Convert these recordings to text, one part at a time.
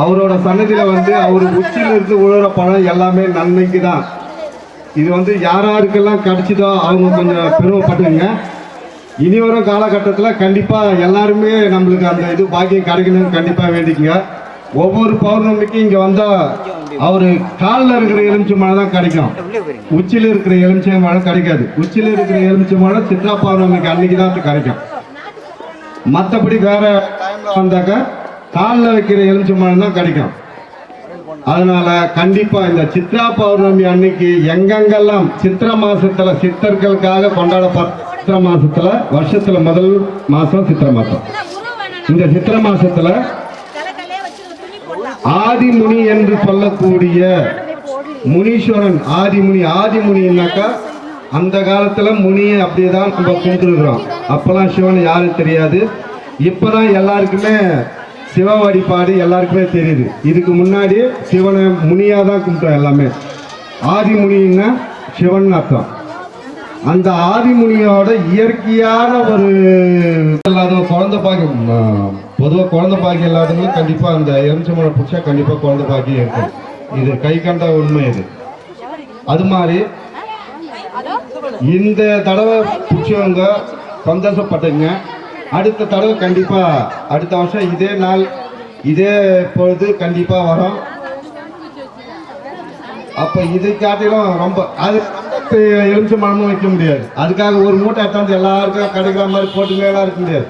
அவரோட சன்னதியில வந்து அவர் உச்சியில இருந்து உழுற பழம் எல்லாமே நன்மைக்கு தான் இது வந்து யார் யாருக்கெல்லாம் கிடைச்சதோ அவங்க கொஞ்சம் பெருமைப்பட்டுங்க இனி வரும் காலகட்டத்தில் கண்டிப்பாக எல்லாருமே நம்மளுக்கு அந்த இது பாக்கியம் கிடைக்கணும்னு கண்டிப்பாக வேண்டிக்குங்க. ஒவ்வொரு பௌர்ணமிக்கும் இங்கே வந்தால் அவர் காலில் இருக்கிற எலுமிச்சை மழை தான் கிடைக்கும். உச்சியில் இருக்கிற எலுமிச்சை மழை கிடைக்காது. உச்சியில் இருக்கிற எலுமிச்சை மழை சித்ரா பௌர்ணமிக்கு அன்னைக்கு தான் கிடைக்கும். மற்றபடி வேற டைம்ல வந்தாக்கா காலில் வைக்கிற எலுமிச்சை மழை தான் கிடைக்கும். அதனால கண்டிப்பா இந்த சித்ரா பௌர்ணமி அன்னைக்கு எங்கெங்கெல்லாம் சித்திர மாசத்துல சித்தர்களுக்காக கொண்டாடப்படுற சித்ரா மாசத்துல வருஷத்துல முதல் மாசம் சித்திரை மாசம். இந்த சித்திரை மாசத்துல ஆதிமுனி என்று சொல்லக்கூடிய முனீஸ்வரன் ஆதிமுனி ஆதிமுனின்னாக்கா அந்த காலத்துல முனியை அப்படியே தான் நம்ம கும்பிட்டுருக்குறோம் அப்பெல்லாம் சிவன் யாரும் தெரியாது. இப்பதான் எல்லாருக்குமே சிவ வழிபாடு எல்லாருக்குமே தெரியுது. இதுக்கு முன்னாடி சிவனை முனியாக தான் கும்பிட்டோம் எல்லாமே. ஆதிமுனின்னா சிவன் அர்த்தம். அந்த ஆதிமுனியோட இயற்கையான ஒரு இல்லாத குழந்த பாக்கியம் பொதுவாக குழந்த பாக்கியம் இல்லாதவங்களும் கண்டிப்பாக அந்த எலுமிச்சம்பழம் பிடிச்சா கண்டிப்பாக குழந்த பாக்கியம் இருக்கும் இது கை கண்ட உண்மை இது. அது மாதிரி இந்த தடவை பிடிச்சவங்க சந்தோஷப்பட்டுங்க. அடுத்த தடவை கண்டிப்பாக அடுத்த வருஷம் இதே நாள் இதே பொழுது கண்டிப்பாக வரும். அப்ப இது காட்டிலும் ரொம்ப அது எலுமிச்சை மரமும் வைக்க முடியாது. அதுக்காக ஒரு மூட்டை எடுத்தாந்து எல்லாருக்கும் கிடைக்கிற மாதிரி போட்டுங்க எல்லாம் இருக்க முடியாது.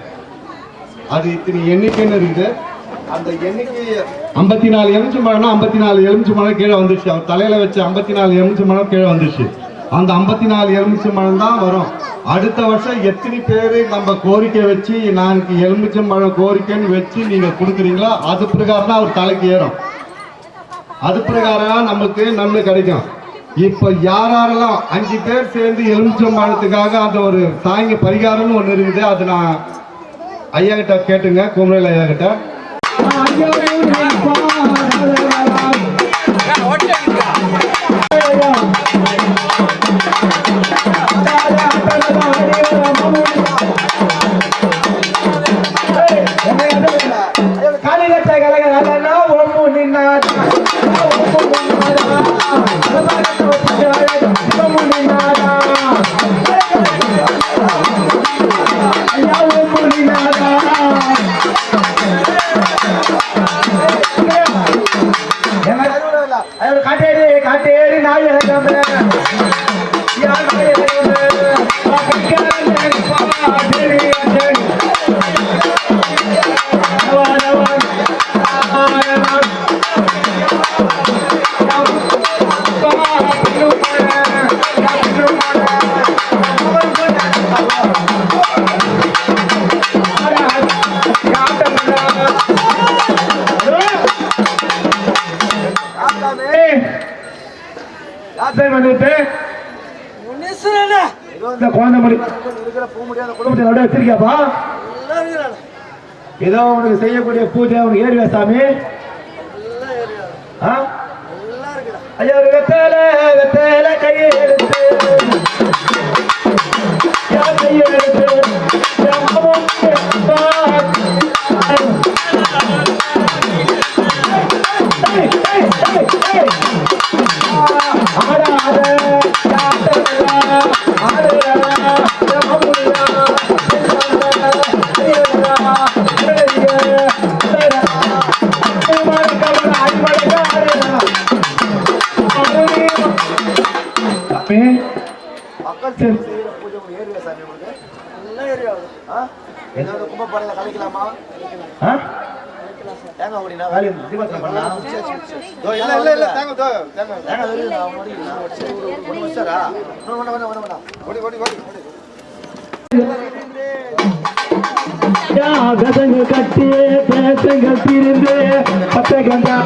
அது இத்தனை எண்ணிக்கைன்னு இருக்குது. அந்த எண்ணிக்கை ஐம்பத்தி நாலு எலுமிச்சை மரம்னா ஐம்பத்தி நாலு எலுமிச்சை மரம் கீழே வந்துருச்சு. அவர் தலையில வச்ச ஐம்பத்தி நாலு எலுமிச்சை மரம் கீழே வந்துருச்சு. அந்த ஐம்பத்தி நாலு எலுமிச்சை மரம் தான் வரும். அடுத்த வருஷம் எத்தனை பேர் நம்ம கோரிக்கை வச்சு நாளைக்கு எலுமிச்சை மரம் கோரிக்கைன்னு வச்சு நீங்கள் கொடுக்குறீங்களோ அது பிரகாரம் தான் அவர் தலைக்கு ஏறும். அது பிரகாரம் நமக்கு நன்மை கிடைக்கும். இப்போ யார் யாரெல்லாம் அஞ்சு பேர் சேர்ந்து எலுமிச்சம்பழத்துக்காக அந்த ஒரு சாயங்க பரிகாரம்னு ஒன்று இருக்குது அது நான் ஐயா கிட்ட கேட்டுங்க குமரல் ஐயா கிட்ட இந்த குழந்தை மணி குடும்பத்தை நட வச்சிருக்கியாப்பா? ஏதோ உனக்கு செய்யக்கூடிய பூஜை உனக்கு ஏறி சாமி? ஆ? ஐயா ஒரு வெத்தல வெத்தல கையெழுத்து கையெழுத்து ஏதாவது கும்பப்பாறையில கலைக்கலாமா? தேங்காய் ஓடினா வேலை தீபத்தில் பண்ணலாம் இல்ல இல்ல இல்ல தேங்காய் தோ தேங்காய். தேங்காய் வருது நான் ஓடி நான் ஒன்று வச்சாரா ஒன்று வேணா வேணா ஓடி ஓடி ஓடி ஓடி. யாகதங்க கட்டி பேசுங்கள் திரிந்து பத்தகண்டா.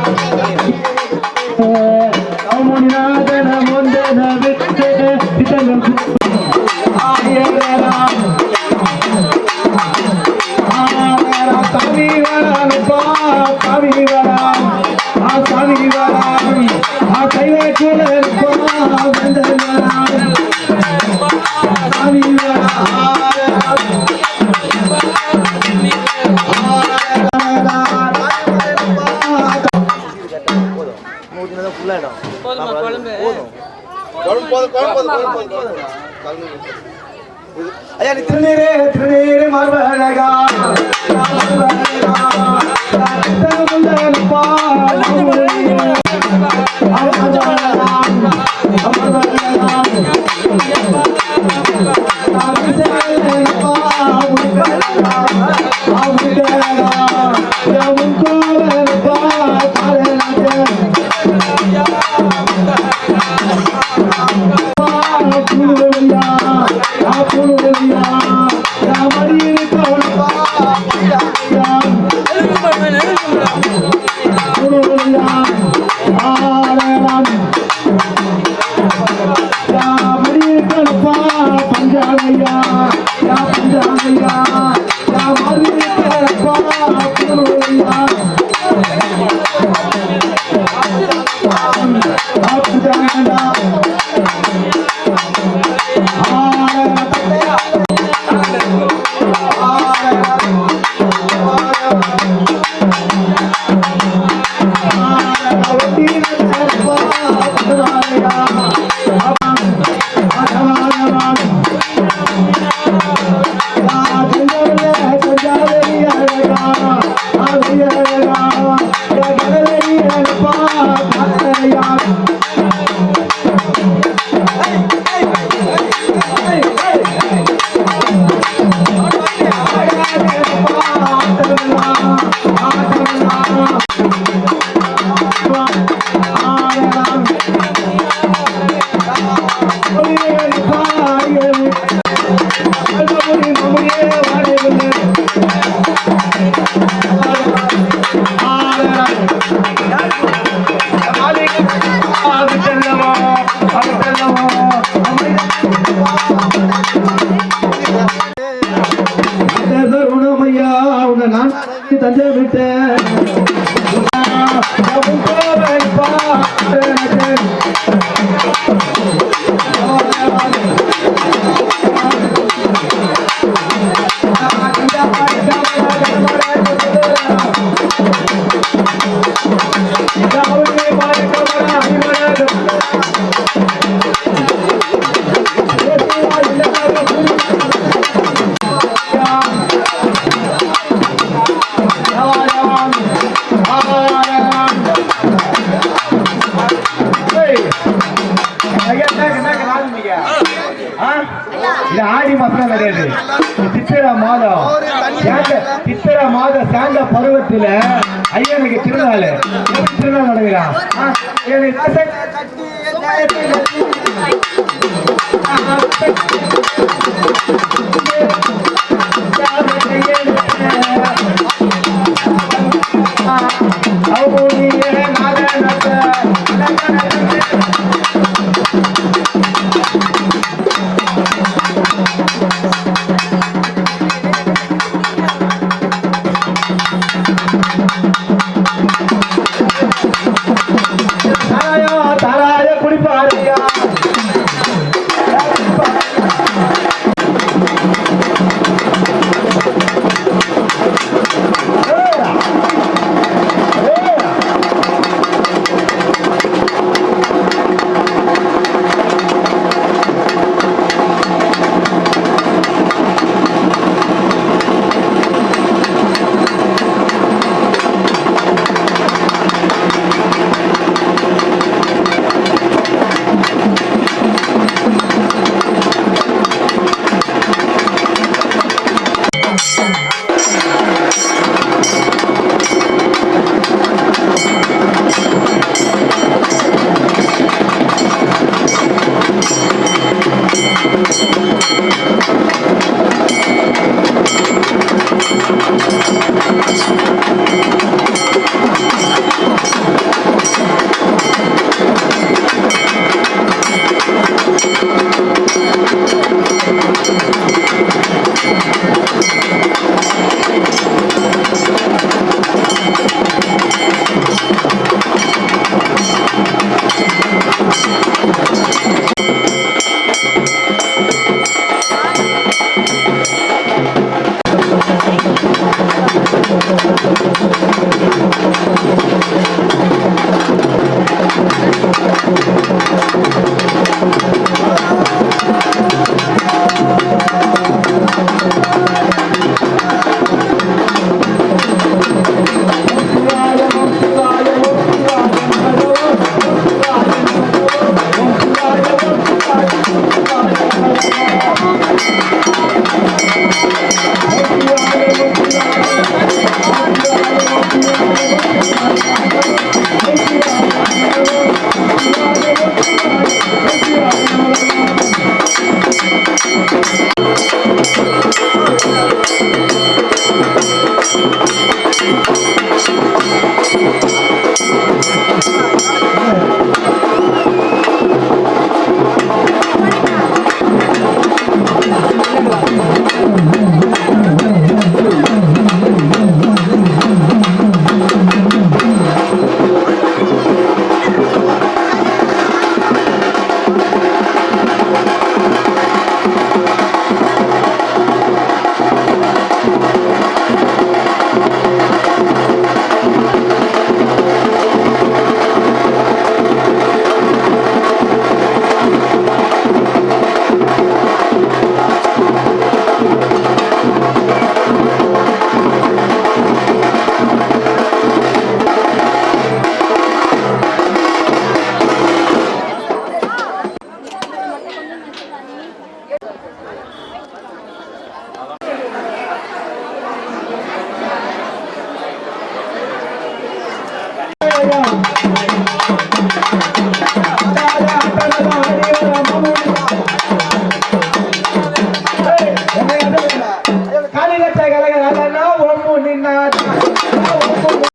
அவமுனிநாதன முந்தன விட்டு சித்தங்கள் ஐயா திருநீரே திருநீரே மார்பழகா. பாடா நெருங்கும்பா நெருங்கும்பா பருவத்தில் ஐயனுக்கு திருநாள். திருநாள் நடக்கிறான் எனக்கு